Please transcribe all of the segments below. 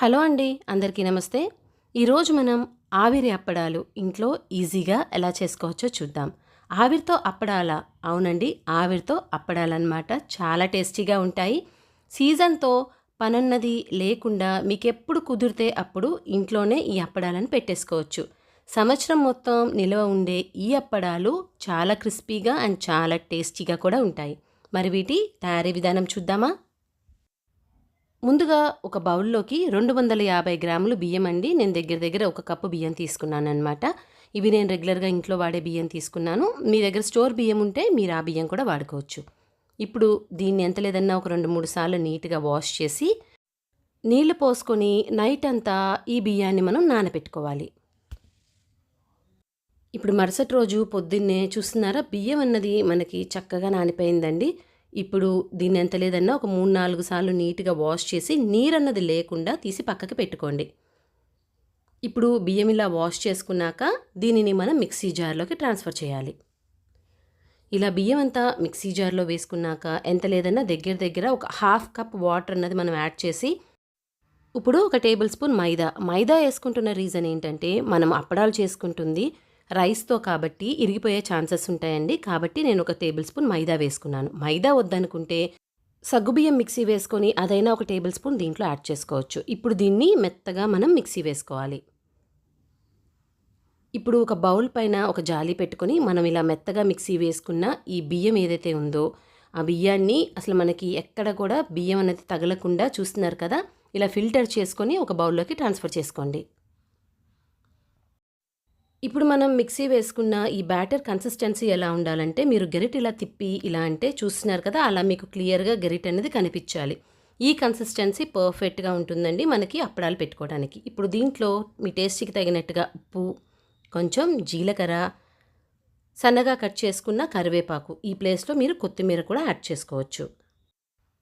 Hello అండి అందరికీ నమస్తే. ఈరోజు మనం ఆవిరి అప్పడాలు ఇంట్లో ఈజీగా ఎలా చేసుకోవచ్చో చూద్దాం. ఆవిరితో అప్పడాల? అవునండి ఆవిరితో అప్పడాలన్నమాట. చాలా టేస్టీగా ఉంటాయి. సీజన్తో పనున్నది లేకుండా మీకు ఎప్పుడు కుదిరితే అప్పుడు ఇంట్లోనే ఈ అప్పడాలను పెట్టేసుకోవచ్చు. సంవత్సరం మొత్తం నిల్వ ఉండే ఈ అప్పడాలు చాలా క్రిస్పీగా అండ్ చాలా టేస్టీగా కూడా ఉంటాయి. మరి వీటి తయారీ విధానం చూద్దామా? ముందుగా ఒక బౌల్లోకి రెండు వందల యాభై గ్రాములు బియ్యం అండి. నేను దగ్గర దగ్గర ఒక కప్పు బియ్యం తీసుకున్నాను అనమాట ఇవి నేను రెగ్యులర్గా ఇంట్లో వాడే బియ్యం తీసుకున్నాను. మీ దగ్గర స్టోర్ బియ్యం ఉంటే మీరు ఆ బియ్యం కూడా వాడుకోవచ్చు. ఇప్పుడు దీన్ని ఎంత లేదన్నా ఒక రెండు మూడు సార్లు నీట్గా వాష్ చేసి నీళ్ళు పోసుకొని నైట్ అంతా ఈ బియ్యాన్ని మనం నానబెట్టుకోవాలి ఇప్పుడు మరుసటి రోజు పొద్దున్నే చూస్తున్నారా? బియ్యం అన్నది మనకి చక్కగా నానిపోయిందండి. ఇప్పుడు దీన్ని ఎంత లేదన్నా ఒక మూడు నాలుగు సార్లు నీట్గా వాష్ చేసి నీరన్నది లేకుండా తీసి పక్కకి పెట్టుకోండి. ఇప్పుడు బియ్యం ఇలా వాష్ చేసుకున్నాక దీనిని మనం మిక్సీ జార్లోకి ట్రాన్స్ఫర్ చేయాలి. ఇలా బియ్యం అంతా మిక్సీ జార్లో వేసుకున్నాక ఎంత లేదన్నా దగ్గర దగ్గర ఒక హాఫ్ కప్ వాటర్ అన్నది మనం యాడ్ చేసి ఇప్పుడు ఒక టేబుల్ స్పూన్ మైదా. మైదా వేసుకుంటున్న రీజన్ ఏంటంటే మనం అప్పడాలు చేసుకుంటుంది రైస్తో కాబట్టి ఇరిగిపోయే ఛాన్సెస్ ఉంటాయండి. కాబట్టి నేను ఒక టేబుల్ స్పూన్ మైదా వేసుకున్నాను. మైదా వద్దనుకుంటే సగ్గుబియ్యం మిక్సీ వేసుకొని అదైనా ఒక టేబుల్ స్పూన్ దీంట్లో యాడ్ చేసుకోవచ్చు. ఇప్పుడు దీన్ని మెత్తగా మనం మిక్సీ వేసుకోవాలి. ఇప్పుడు ఒక బౌల్ పైన ఒక జాలి పెట్టుకొని మనం ఇలా మెత్తగా మిక్సీ వేసుకున్న ఈ బియ్యం ఏదైతే ఉందో ఆ బియ్యాన్ని అసలు మనకి ఎక్కడ కూడా బియ్యం అనేది తగలకుండా చూస్తున్నారు కదా ఇలా ఫిల్టర్ చేసుకొని ఒక బౌల్లోకి ట్రాన్స్ఫర్ చేసుకోండి. ఇప్పుడు మనం మిక్సీ వేసుకున్న ఈ బ్యాటర్ కన్సిస్టెన్సీ ఎలా ఉండాలంటే మీరు గెరిట్ ఇలా తిప్పి ఇలా అంటే చూస్తున్నారు కదా అలా మీకు క్లియర్గా గెరిట్ అనేది కనిపించాలి. ఈ కన్సిస్టెన్సీ పర్ఫెక్ట్గా ఉంటుందండి మనకి అప్పడాలు పెట్టుకోవడానికి. ఇప్పుడు దీంట్లో మీ టేస్ట్కి తగినట్టుగా ఉప్పు కొంచెం జీలకర్ర సన్నగా కట్ చేసుకున్న కరివేపాకు ఈ ప్లేస్లో మీరు కొత్తిమీర కూడా యాడ్ చేసుకోవచ్చు.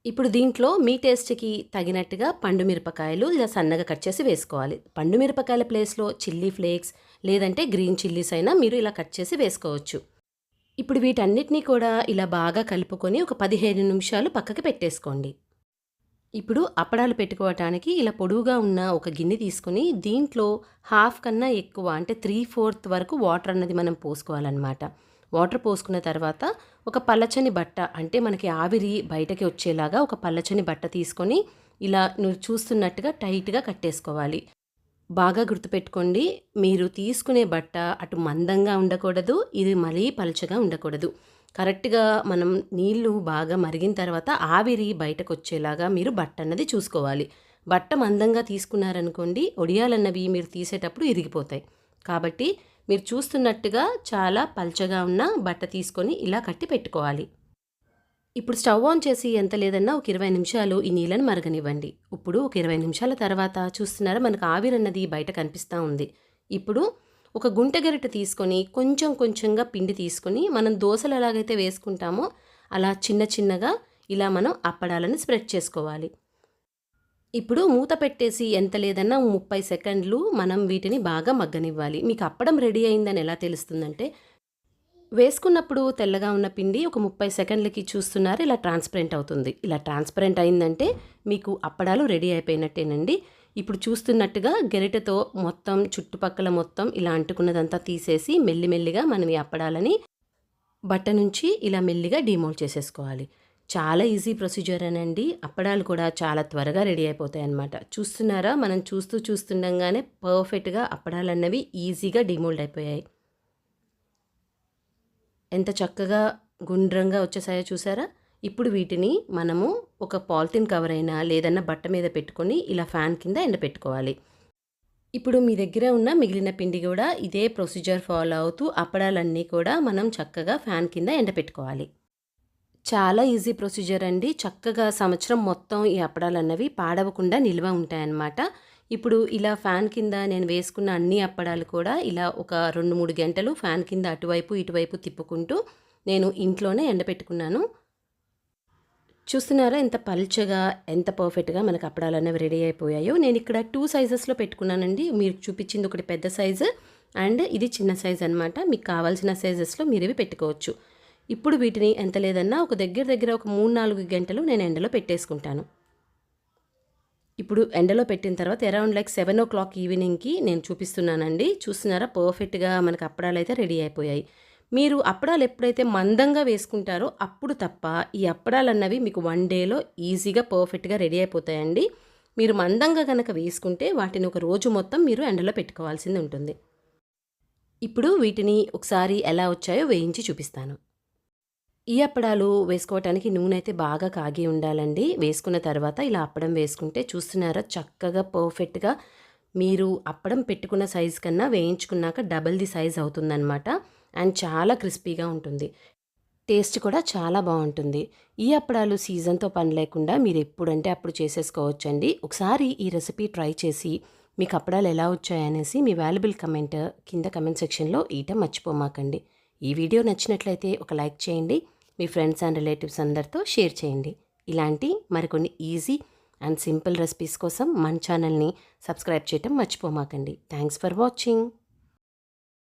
ఇప్పుడు దీంట్లో మీ టేస్ట్కి తగినట్టుగా పండు మిరపకాయలు ఇలా సన్నగా కట్ చేసి వేసుకోవాలి. పండు మిరపకాయల ప్లేస్లో చిల్లీ ఫ్లేక్స్ లేదంటే గ్రీన్ చిల్లీస్ అయినా మీరు ఇలా కట్ చేసి వేసుకోవచ్చు. ఇప్పుడు వీటన్నిటినీ కూడా ఇలా బాగా కలుపుకొని ఒక పదిహేను నిమిషాలు పక్కకి పెట్టేసుకోండి. ఇప్పుడు అప్పడాలు పెట్టుకోవటానికి ఇలా పొడువుగా ఉన్న ఒక గిన్నె తీసుకుని దీంట్లో హాఫ్ కన్నా ఎక్కువ అంటే త్రీ ఫోర్త్ వరకు వాటర్ అన్నది మనం పోసుకోవాలన్నమాట. వాటర్ పోసుకున్న తర్వాత ఒక పల్లచని బట్ట అంటే మనకి ఆవిరి బయటకి వచ్చేలాగా ఒక పల్లచని బట్ట తీసుకొని ఇలా నువ్వు చూస్తున్నట్టుగా టైట్గా కట్టేసుకోవాలి. బాగా గుర్తుపెట్టుకోండి మీరు తీసుకునే బట్ట అటు మందంగా ఉండకూడదు ఇది మరీ పలచగా ఉండకూడదు. కరెక్ట్గా మనం నీళ్ళు బాగా మరిగిన తర్వాత ఆవిరి బయటకు వచ్చేలాగా మీరు బట్ట అన్నది చూసుకోవాలి. బట్ట మందంగా తీసుకున్నారనుకోండి ఒడియాలన్నవి మీరు తీసేటప్పుడు ఇరిగిపోతాయి. కాబట్టి మీరు చూస్తున్నట్టుగా చాలా పల్చగా ఉన్న బట్ట తీసుకొని ఇలా కట్టి పెట్టుకోవాలి. ఇప్పుడు స్టవ్ ఆన్ చేసి ఎంత లేదన్నా ఒక ఇరవై నిమిషాలు ఈ నీళ్ళని మరగనివ్వండి. ఇప్పుడు ఒక ఇరవై నిమిషాల తర్వాత చూస్తున్నారా మనకు ఆవిరన్నది బయట కనిపిస్తూ ఉంది. ఇప్పుడు ఒక గుంట గరిట తీసుకొని కొంచెం కొంచెంగా పిండి తీసుకొని మనం దోశలు ఎలాగైతే వేసుకుంటామో అలా చిన్న చిన్నగా ఇలా మనం అప్పడాలను స్ప్రెడ్ చేసుకోవాలి. ఇప్పుడు మూత పెట్టేసి ఎంత లేదన్నా ముప్పై సెకండ్లు మనం వీటిని బాగా మగ్గనివ్వాలి. మీకు అప్పడం రెడీ అయిందని ఎలా తెలుస్తుందంటే వేసుకున్నప్పుడు తెల్లగా ఉన్న పిండి ఒక ముప్పై సెకండ్లకి చూస్తున్నారు ఇలా ట్రాన్స్పరెంట్ అవుతుంది. ఇలా ట్రాన్స్పరెంట్ అయిందంటే మీకు అప్పడాలు రెడీ అయిపోయినట్టేనండి. ఇప్పుడు చూస్తున్నట్టుగా గెరిటతో మొత్తం చుట్టుపక్కల మొత్తం ఇలా అంటుకున్నదంతా తీసేసి మెల్లిమెల్లిగా మనం ఈ అప్పడాలని బట్ట నుంచి ఇలా మెల్లిగా డిమోల్డ్ చేసేసుకోవాలి. చాలా ఈజీ ప్రొసీజర్ అనండి. అప్పడాలు కూడా చాలా త్వరగా రెడీ అయిపోతాయి అన్నమాట చూస్తున్నారా? మనం చూస్తూ చూస్తుండగానే పర్ఫెక్ట్గా అప్పడాలు అన్నవి ఈజీగా డిమోల్డ్ అయిపోయాయి. ఎంత చక్కగా గుండ్రంగా వచ్చేసాయో చూసారా? ఇప్పుడు వీటిని మనము ఒక పాలిథిన్ కవర్ అయినా లేదన్నా బట్ట మీద పెట్టుకొని ఇలా ఫ్యాన్ కింద ఎండపెట్టుకోవాలి ఇప్పుడు మీ దగ్గర ఉన్న మిగిలిన పిండి కూడా ఇదే ప్రొసీజర్ ఫాలో అవుతూ అప్పడాలన్నీ కూడా మనం చక్కగా ఫ్యాన్ కింద ఎండపెట్టుకోవాలి చాలా ఈజీ ప్రొసీజర్ అండి. చక్కగా సంవత్సరం మొత్తం ఈ అప్పడాలు అన్నవి పాడవకుండా నిల్వ ఉంటాయన్నమాట. ఇప్పుడు ఇలా ఫ్యాన్ కింద నేను వేసుకున్న అన్ని అప్పడాలు కూడా ఇలా ఒక రెండు మూడు గంటలు ఫ్యాన్ కింద అటువైపు ఇటువైపు తిప్పుకుంటూ నేను ఇంట్లోనే ఎండపెట్టుకున్నాను. చూస్తున్నారా ఎంత పల్చగా ఎంత పర్ఫెక్ట్గా మనకు అప్పడాలు అనేవి రెడీ అయిపోయాయో. నేను ఇక్కడ టూ సైజెస్లో పెట్టుకున్నానండి. మీరు చూపించింది ఒకటి పెద్ద సైజు అండ్ ఇది చిన్న సైజ్ అనమాట మీకు కావాల్సిన సైజెస్లో మీరు ఇవి పెట్టుకోవచ్చు. ఇప్పుడు వీటిని ఎంత లేదన్నా ఒక దగ్గర దగ్గర ఒక మూడు నాలుగు గంటలు నేను ఎండలో పెట్టేసుకుంటాను. ఇప్పుడు ఎండలో పెట్టిన తర్వాత around like seven o'clock ఈవినింగ్కి నేను చూపిస్తున్నానండి. చూస్తున్నారా? పర్ఫెక్ట్గా మనకు అప్పడాలు అయితే రెడీ అయిపోయాయి. మీరు అప్పడాలు ఎప్పుడైతే మందంగా వేసుకుంటారో అప్పుడు తప్ప ఈ అప్పడాలు అన్నవి మీకు వన్ డేలో ఈజీగా పర్ఫెక్ట్గా రెడీ అయిపోతాయండి. మీరు మందంగా కనుక వేసుకుంటే వాటిని ఒక రోజు మొత్తం మీరు ఎండలో పెట్టుకోవాల్సింది ఉంటుంది. ఇప్పుడు వీటిని ఒకసారి ఎలా వచ్చాయో వేయించి చూపిస్తాను. ఈ అప్పడాలు వేసుకోవటానికి నూనె అయితే బాగా కాగి ఉండాలండి. వేసుకున్న తర్వాత ఇలా అప్పడం వేసుకుంటే చూస్తున్నారా చక్కగా పర్ఫెక్ట్గా మీరు అప్పడం పెట్టుకున్న సైజ్ కన్నా వేయించుకున్నాక డబల్ ది సైజ్ అవుతుందన్నమాట. అండ్ చాలా క్రిస్పీగా ఉంటుంది. టేస్ట్ కూడా చాలా బాగుంటుంది. ఈ అప్పడాలు సీజన్తో పని లేకుండా మీరు ఎప్పుడంటే అప్పుడు చేసేసుకోవచ్చండి. ఒకసారి ఈ రెసిపీ ట్రై చేసి మీకు అప్పడాలు ఎలా వచ్చాయనేసి మీ వాల్యుబుల్ కమెంట్ కింద కమెంట్ సెక్షన్లో ఈట మర్చిపోమాకండి. ఈ వీడియో నచ్చినట్లయితే ఒక లైక్ చేయండి. మీ ఫ్రెండ్స్ అండ్ రిలేటివ్స్ అందరితో షేర్ చేయండి. ఇలాంటి మరికొన్ని ఈజీ అండ్ సింపుల్ రెసిపీస్ కోసం మన ఛానల్ని సబ్స్క్రైబ్ చేయటం మర్చిపోమాకండి. Thanks for watching.